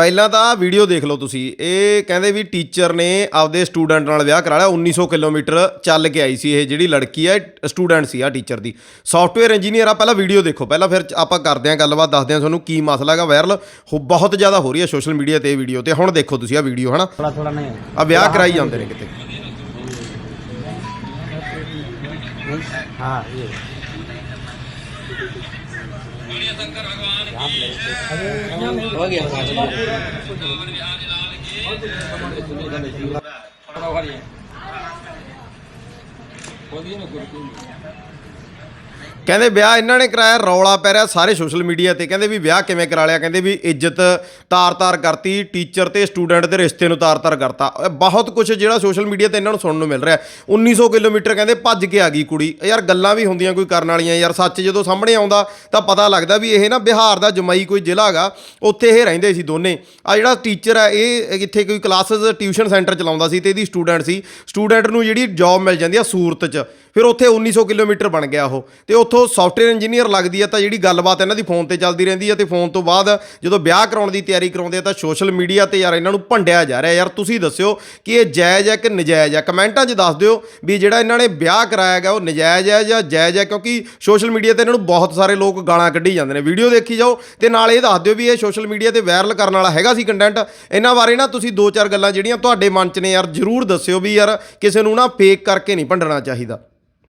ਪਹਿਲਾਂ ਤਾਂ ਆ ਵੀਡੀਓ ਦੇਖ ਲਓ ਤੁਸੀਂ। ਇਹ ਕਹਿੰਦੇ ਵੀ ਟੀਚਰ ਨੇ ਆਪਦੇ ਸਟੂਡੈਂਟ ਨਾਲ ਵਿਆਹ ਕਰਾ ਲਿਆ। 1900 ਕਿਲੋਮੀਟਰ ਚੱਲ ਕੇ ਆਈ ਸੀ ਇਹ ਜਿਹੜੀ ਲੜਕੀ ਹੈ ਸਟੂਡੈਂਟ ਸੀ ਆ ਟੀਚਰ ਦੀ। ਸੌਫਟਵੇਅਰ ਇੰਜੀਨੀਅਰ ਆ ਪਹਿਲਾਂ ਵੀਡੀਓ ਦੇਖੋ। ਪਹਿਲਾਂ ਫਿਰ ਆਪਾਂ ਕਰਦੇ ਹਾਂ ਗੱਲਬਾਤ ਦੱਸਦੇ ਹਾਂ ਤੁਹਾਨੂੰ ਕੀ ਮਸਲਾ ਹੈਗਾ ਵਾਇਰਲ ਬਹੁਤ ਜ਼ਿਆਦਾ ਹੋ ਰਹੀ ਹੈ ਸੋਸ਼ਲ ਮੀਡੀਆ ਤੇ ਇਹ ਵੀਡੀਓ ਤੇ। ਹੁਣ ਦੇਖੋ ਤੁਸੀਂ ਆ ਵੀਡੀਓ ਹਨਾ? ਥੋੜਾ ਥੋੜਾ ਨਹੀਂ। ਆ ਵਿਆਹ ਕਰਾਈ ਜਾਂਦੇ ਨੇ ਕਿਤੇ। ਹਾਂ ਇਹ। हाँ ये हो गया ਕਹਿੰਦੇ ਵਿਆਹ ਇਹਨਾਂ ਨੇ ਕਰਾਇਆ, ਰੌਲਾ ਪੈ ਰਿਹਾ ਸਾਰੇ ਸੋਸ਼ਲ ਮੀਡੀਆ ਤੇ। ਕਹਿੰਦੇ ਵੀ ਵਿਆਹ ਕਿਵੇਂ ਕਰਾ ਲਿਆ? ਕਹਿੰਦੇ ਵੀ ਇੱਜ਼ਤ ਤਾਰ-ਤਾਰ ਕਰਤੀ, ਟੀਚਰ ਤੇ ਸਟੂਡੈਂਟ ਦੇ ਰਿਸ਼ਤੇ ਨੂੰ ਤਾਰ-ਤਾਰ ਕਰਤਾ। ਬਹੁਤ ਕੁਝ ਜਿਹੜਾ ਸੋਸ਼ਲ ਮੀਡੀਆ ਤੇ ਇਹਨਾਂ ਨੂੰ ਸੁਣਨ ਨੂੰ ਮਿਲ ਰਿਹਾ। 1900 ਕਿਲੋਮੀਟਰ ਕਹਿੰਦੇ ਭੱਜ ਕੇ ਆ ਗਈ ਕੁੜੀ। ਯਾਰ ਗੱਲਾਂ ਵੀ ਹੁੰਦੀਆਂ ਕੋਈ ਕਰਨ ਵਾਲੀਆਂ, ਯਾਰ ਸੱਚ ਜਦੋਂ ਸਾਹਮਣੇ ਆਉਂਦਾ ਤਾਂ ਪਤਾ ਲੱਗਦਾ ਵੀ ਇਹ ਨਾ ਬਿਹਾਰ ਦਾ ਜਮਾਈ ਕੋਈ ਜ਼ਿਲ੍ਹਾ ਹੈਗਾ, ਉੱਥੇ ਇਹ ਰਹਿੰਦੇ ਸੀ ਦੋਨੇ। ਆ ਜਿਹੜਾ ਟੀਚਰ ਹੈ ਇਹ ਇੱਥੇ ਕੋਈ ਕਲਾਸਿਸ ਟਿਊਸ਼ਨ ਸੈਂਟਰ ਚਲਾਉਂਦਾ ਸੀ ਤੇ ਇਹਦੀ ਸਟੂਡੈਂਟ ਸੀ। ਸਟੂਡੈਂਟ ਨੂੰ ਜਿਹੜੀ ਜੌਬ ਮਿਲ ਜਾਂਦੀ ਆ ਸੂਰਤ 'ਚ। ਫਿਰ ਉੱਥੇ 1900 ਕਿਲੋਮੀਟਰ ਬਣ ਗਿਆ ਉਹ। ਤੇ ਉੱਥੋਂ ਸੌਫਟਵੇਅਰ ਇੰਜੀਨੀਅਰ ਲੱਗਦੀ ਆ ਤਾਂ ਜਿਹੜੀ ਗੱਲਬਾਤ ਇਹਨਾਂ ਦੀ ਫੋਨ ਤੇ ਚੱਲਦੀ ਰਹਿੰਦੀ ਆ ਤੇ ਫੋਨ ਤੋਂ ਬਾਅਦ ਜਦੋਂ ਵਿਆਹ ਕਰਾਉਣ ਦੀ ਤਿਆਰੀ ਕਰਾਉਂਦੇ ਆ ਤਾਂ ਸੋਸ਼ਲ ਮੀਡੀਆ ਤੇ ਯਾਰ ਇਹਨਾਂ ਨੂੰ ਭੰਡਿਆ ਜਾ ਰਿਹਾ। ਯਾਰ ਤੁਸੀਂ ਦੱਸਿਓ ਕਿ ਇਹ ਜਾਇਜ਼ ਹੈ ਕਿ ਨਜਾਇਜ਼ ਹੈ ਕਮੈਂਟਾਂ 'ਚ ਦੱਸ ਦਿਓ ਵੀ ਜਿਹੜਾ ਇਹਨਾਂ ਨੇ ਵਿਆਹ ਕਰਾਇਆ ਗਿਆ ਉਹ ਨਜਾਇਜ਼ ਹੈ ਜਾਂ ਜਾਇਜ਼ ਹੈ ਕਿਉਂਕਿ ਸੋਸ਼ਲ ਮੀਡੀਆ ਤੇ ਇਹਨਾਂ ਨੂੰ ਬਹੁਤ ਸਾਰੇ ਲੋਕ ਗਾਲਾਂ ਕੱਢੀ ਜਾਂਦੇ ਨੇ। ਵੀਡੀਓ ਦੇਖੀ ਜਾਓ ਤੇ ਨਾਲ ਇਹ ਦੱਸ ਦਿਓ ਵੀ ਇਹ ਸੋਸ਼ਲ ਮੀਡੀਆ ਤੇ ਵਾਇਰਲ ਕਰਨ ਵਾਲਾ ਹੈਗਾ ਸੀ ਕੰਟੈਂਟ ਇਹਨਾਂ ਬਾਰੇ ਨਾ ਤੁਸੀਂ ਦੋ ਚਾਰ ਗੱਲਾਂ ਜਿਹੜੀਆਂ ਤੁਹਾਡੇ ਮਨ 'ਚ ਨੇ ਯਾਰ ਜਰੂਰ ਦੱਸਿਓ ਵੀ ਯਾਰ ਕਿਸੇ ਨੂੰ ਨਾ ਫੇਕ ਕਰਕੇ ਨਹੀਂ ਭੰਡਣਾ ਚਾਹੀਦਾ।